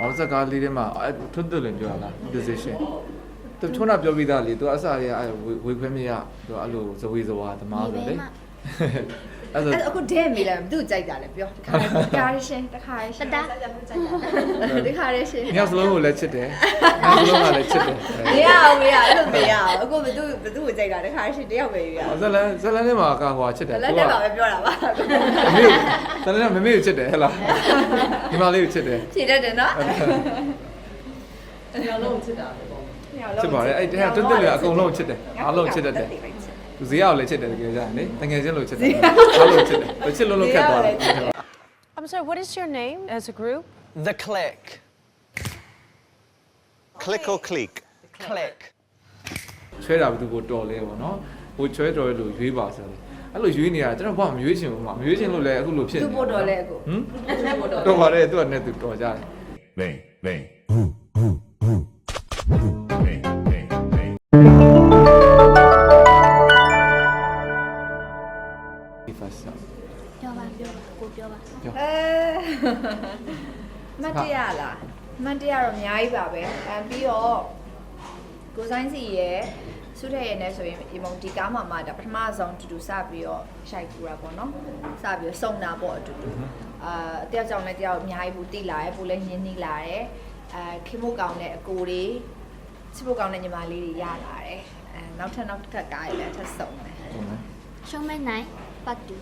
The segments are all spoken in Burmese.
အော်စကားလေးထဲမှာအဲ့ထွန်းသွလင်ပြောရလား decision သူထွန်းတာပြောပြီးသားလေသူအစရဲအဲ့ဝေဝေခွဲမရသူအဲ့လိုဇဝေဇဝါသမားဆိုလေ အဲ့ဆိုအဲ့အခုဒဲမေးလိုက်ဘသူ့ကြိုက်တာလဲပြောတခါတခါရရှင်တခါရရှင်တခါတခါရရှင်ညစလုံးကိုလည်းချစ်တယ်ညစလုံးကလည်းချစ်တယ်မရအောင်မရအဲ့လိုမရအောင်အခုဘသူဘသူ့ကိုကြိုက်တာတခါရရှင်တယောက်ပဲရအောင်ဇလန်ဇလန်ထဲမှာကဟွာချစ်တယ်လက်နဲ့ပါပဲပြောတာပါမေဇလန်ကမမေကိုချစ်တယ်ဟဲ့လားဒီမလေးကိုချစ်တယ်ဖြေတတ်တယ်နော်တရားလုံးချစ်တာပဲပေါ့ချစ်ပါတယ်အဲ့တည်းကတွတ်တွတ်လေအကုန်လုံးချစ်တယ်အားလုံးချစ်တတ်တယ် သူဈေးရောက်လည်းချစ်တယ်တကယ်ကြရင်လေတကယ်ချင်းလို့ချစ်တယ်အားလုံးချစ်တယ်သူချစ်လို့လို့ခက်သွားတယ် I'm sorry, what is your name as a group? The click. Click or click? Click. ချွဲတာဘယ်သူကိုတော်လဲပေါ့နော်ဟိုချွဲတော်လို့ရွေးပါဆိုတယ်အဲ့လိုရွေးနေတာကျွန်တော်ဘာမရွေးချင်ဘူးမမရွေးချင်လို့လည်းအခုလိုဖြစ်သူနေ့ပို့တော်လဲအခုဟမ်သူ့ပို့တော်တော်ပါတယ်သူကနဲ့သူတော်ကြတယ် Vem, vem. Uh, uh, uh. Vem, vem, vem. မတ်တရတော့အများကြီးပါပဲအဲပြီးတော့ကိုဆိုင်စီရဲ့ဆုထည့်ရနေဆိုရင်ဒီမုံဒီကားမှာမှဒါပထမဆုံးတူတူစပြီးတော့ရှိုက်ကူတာပေါ့နော်စပြီးတော့စုံတာပေါ့အတူတူအာတယောက်ကြောင့်လည်းတယောက်အများကြီးဘူးတိလာတယ်ပူလည်းရင်းနှီးလာတယ်အဲခိမို့ကောင်းတဲ့အကိုတွေချစ်ဖို့ကောင်းတဲ့ညီမလေးတွေရလာတယ်အဲနောက်ထပ်နောက်ထပ်ကားရလည်းထပ်စုံတယ်ဟုတ်မယ်ရှုံးမဲ့နိုင်ပတ်တူ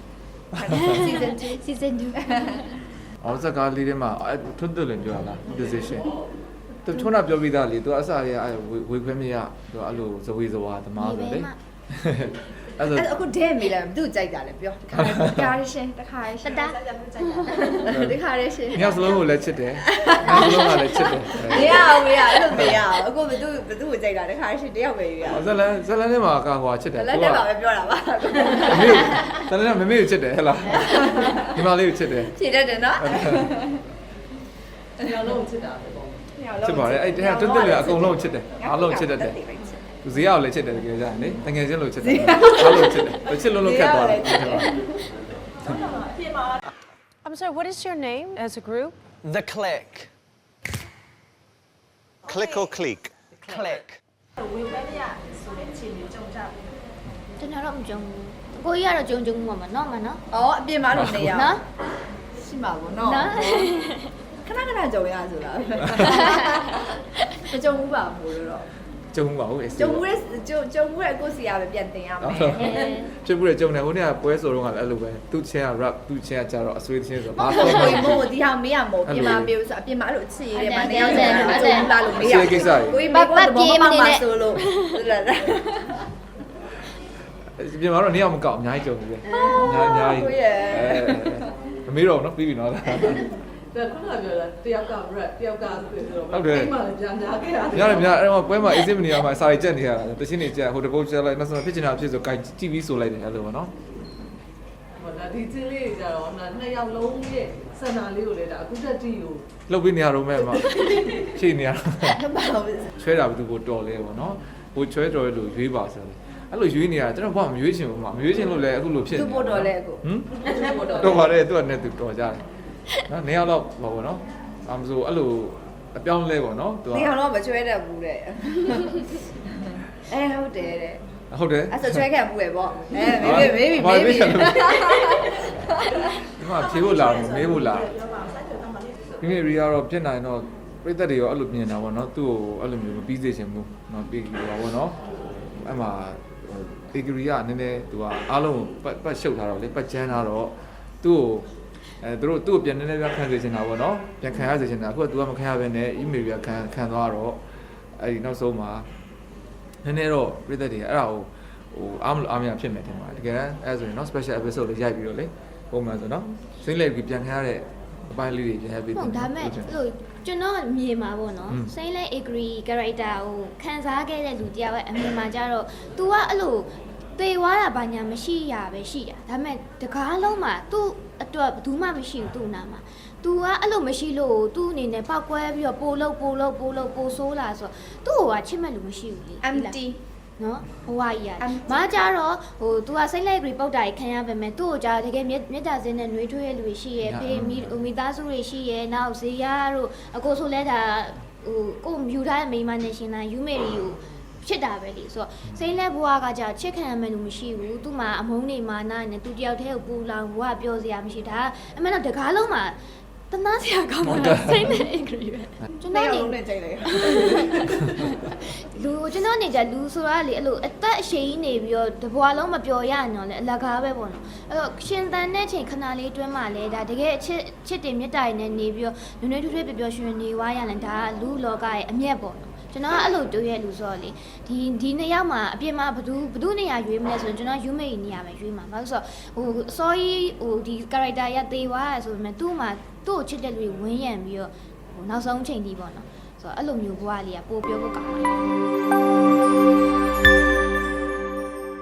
season 2 season 2 အော်စကားလေးထဲမှာအဲ့ထွန်းသွလင်ပြောရလား decision သူထွန်းတာပြောပြီးသားလေသူအစရဲအဲ့ဝေဝေခွဲမရသူအဲ့လိုဇဝေဇဝါသမားဆိုလေ အဲ့ဆိုအဲ့အခုဒဲမေးလိုက်ဘသူ့ကြိုက်တာလဲပြောတခါတခါရရှင်တခါရရှင်တတတခါရရှင်ညစလုံးကိုလည်းချစ်တယ်ညစလုံးကလည်းချစ်တယ်မရအောင်မရအဲ့လိုမရအောင်အခုဘသူဘသူ့ကိုကြိုက်တာတခါရရှင်တယောက်ပဲရအောင်ဇလန်ဇလန်ထဲမှာကဟွာချစ်တယ်လက်နဲ့ပါပဲပြောတာပါမေဇလန်ကမမေကိုချစ်တယ်ဟဲ့လားဒီမလေးကိုချစ်တယ်ဖြေတတ်တယ်နော်တရားလုံးချစ်တာပဲပေါ့ချစ်ပါတယ်အဲ့တည်းကတွတ်တွတ်လေအကုန်လုံးချစ်တယ်အားလုံးချစ်တတ်တယ် သူဈေးရောက်လည်းချစ်တယ်တကယ်ကြရင်လေတကယ်ချင်းလို့ချစ်တယ်အားလုံးချစ်တယ်သူချစ်လို့လို့ခက်သွားတယ် I'm sorry, what is your name as a group? The click. Click or click? Click. ဝေဖန်ရဆိုတဲ့အခြေအနေကြုံကြဘူးကျွန်တော်တော့မကြုံဘူးကိုကြီးကတော့ကြုံကြုံမှာမနော်မနော်အော်အပြင်မှာလို့နေရအောင်နော်ရှိမှာပေါ့နော်နော်ခဏခဏကြုံရဆိုတာမကြုံဘူးပါဘူးလို့တော့ ကျုံပါဦးအေးကြုံဘူးကြုံကြုံဘူးရဲ့ကိုစီရပဲပြန်တင်ရမယ်ဖြစ်ဘူးလေကျုံတယ်ဟိုနေ့ကပွဲဆိုတော့ကလည်းအဲ့လိုပဲသူ့ချင်းက rap သူ့ချင်းကကြတော့အဆွေးချင်းဆိုမဘာဟုတ်ဆိုဘူးကိုမို့ဒီဟာမေးရမို့ပြင်မာပြေဆိုအပြင်မှာအဲ့လိုချစ်ရဲမှာနေရောက်တယ်ကြုံလာလို့မေးရကိုကြီးမကတော့မမမဆိုလို့ဟုတ်လားပြင်မှာတော့နေအောင်မကောက်အများကြီးကျုံဘူးလေအများအများကြီးအဲမမေးတော့နော်ပြီးပြီနော် ဒါခုနကပြောတာတယောက်က rap တယောက်ကဆိုဆိုတော့အိမ်မှာလည်းကြာများခဲ့တာရတယ်ဗျာအဲ့တော့ပွဲမှာအေးစင်းမနေရမှာစာရီကြက်နေရတာတချင်းနေကြက်ဟိုတပုတ်ကြက်လိုက်နောက်ဆုံးဖြစ်ချင်တာဖြစ်ဆိုကြိုက်ကြည့်ပြီးဆိုလိုက်တယ်အဲ့လိုပေါ့နော်ဟိုဒါဒီချင်းလေးကြတော့နှစ်ယောက်လုံးရဲ့စန္ဒာလေးကိုလည်းဒါအခုတက်ကြည့်ကိုလှုပ်ပြီးနေရတော့မဲ့မှာဖြည့်နေရတာမဟုတ်ဘူးချွဲတာဘယ်သူကိုတော်လဲပေါ့နော်ဟိုချွဲတော်လို့ရွေးပါဆိုတယ်အဲ့လိုရွေးနေတာကျွန်တော်ဘာမရွေးချင်ဘူးမမရွေးချင်လို့လည်းအခုလိုဖြစ်သူနေ့ပို့တော်လဲအခုဟမ်သူ့ပို့တော်တော်ပါတယ်သူကနဲ့သူတော်ကြတယ် နော်နေရာတော့ဘာပေါ့နော်အမဆိုအဲ့လိုအပြောင်းလဲပေါ့နော်သူကဒီကတော့မချွဲတတ်ဘူးတဲ့အဲဟုတ်တယ်တဲ့ဟုတ်တယ်အဲ့ဆိုချွဲခဲ့မှုပဲပေါ့အဲမေးပြီမေးပြီမေးပြီဒီမှာဖြေဖို့လာတယ်မေးဖို့လာဒီနေ့ရီကတော့ဖြစ်နိုင်တော့ပြည့်သက်တွေရောအဲ့လိုမြင်တာပေါ့နော်သူ့ကိုအဲ့လိုမျိုးမပြီးစေချင်ဘူးနော်ပြီးလို့ပါပေါ့နော်အဲ့မှာအေဂရီကနည်းနည်းသူကအားလုံးပတ်ပတ်ရှုပ်ထားတော့လေပတ်ချမ်းထားတော့သူ့ကို အဲသူတို့သူ့ကိုပြန်နည်းနည်းပြန်ခံစေချင်တာပေါ့နော်ပြန်ခံရစေချင်တာအခုကသူကမခံရဘဲနဲ့ email ကခံခံသွားတော့အဲ့ဒီနောက်ဆုံးမှာနည်းနည်းတော့ပြည့်သက်တွေအဲ့ဒါကိုဟိုအားမလို့အားမရဖြစ်မယ်ထင်ပါတယ်တကယ်တမ်းအဲ့ဆိုရင်နော် special episode လေးရိုက်ပြီးတော့လေပုံမှန်ဆိုနော်စိမ့်လက်ပြီးပြန်ခံရတဲ့အပိုင်းလေးတွေပြန်ပြီး ဟုတ်ဒါမဲ့လို့ကျွန်တော်မြင်မှာပေါ့နော် อืม စိမ့်လဲ agree character ကိုခံစားခဲ့တဲ့လူတယောက်ရဲ့အမြင်မှာကြတော့ तू ကအဲ့လို သေသွားတာဘာညာမရှိရပဲရှိတာဒါပေမဲ့တကားလုံးမှာသူ့အတွက်ဘယ်သူမှမရှိဘူးသူ့နာမှာ तू ကအဲ့လိုမရှိလို့သူ့အနေနဲ့ပောက်ကွဲပြီးတော့ပိုလို့ပိုလို့ပိုလို့ပိုဆိုးလာဆိုတော့သူ့ဟိုကချစ်မဲ့လူမရှိဘူးလေ empty နော်ဟိုဟာကြီးอ่ะမားကြတော့ဟို तू อ่ะစိတ်လိုက်ပြီးပုတ်တာကြီးခံရပါမယ်သူ့ကိုကြတကယ်မြေတာစင်းနဲ့နှွေးထွေးရလူရှိရဲ့ဖေးမိမိသားစုတွေရှိရဲ့နောက်ဇေယျတို့အကိုဆိုလဲဒါဟိုကိုမြူထားတဲ့မိန်းမနဲ့ရှင်သာယူမေရီကို ချစ်တာပဲလေဆိုတော့စိတ်လက်ဘွားကကြာချစ်ခံရမယ်လို့မရှိဘူးသူ့မှာအမုန်းနေမာနာနဲ့သူတယောက်တည်းကိုပူလောင်ဘွားပြောစရာမရှိဒါအမှန်တော့တကားလုံးမှာတနာစရာကောင်းတာစိတ်နဲ့ agree ပဲကျွန်နှစ်တော်ယောက်နေလုံးနဲ့ကြိုက်တယ်လူကျွန်တော်နေကြလူဆိုတာလေအဲ့လိုအသက်အရှိန်ကြီးနေပြီးတော့တဘွားလုံးမပျော်ရညော်လဲအလကားပဲပေါ့နော်အဲ့တော့ရှင်တန်တဲ့ချိန်ခဏလေးတွင်းမှလဲဒါတကယ်အချစ်ချစ်တင်မြတ်တိုင်နဲ့နေပြီးတော့နွေနွေထွေးထွေးပျော်ပျော်ရွှင်ရွှင်နေွားရရင်ဒါကလူလောကရဲ့အမျက်ပေါ့နော် ကျွန်တော်ကအဲ့လိုတွေးရလူဆိုတော့လေဒီဒီနှစ်ယောက်မှာအပြစ်မှာဘသူဘသူနေရာရွေးမလဲဆိုရင်ကျွန်တော်ယူမေနေရာပဲရွေးမှာဘာလို့ဆိုတော့ဟိုအစောကြီးဟိုဒီ character ရသေးွားရဆိုပေမဲ့သူ့မှာသူ့ကိုချစ်တဲ့လူတွေဝန်းရံပြီးတော့ဟိုနောက်ဆုံးချိန်ထိပေါ့နော်ဆိုတော့အဲ့လိုမျိုးဘဝလေးကပို့ပြောဖို့ကောင်းပါတယ်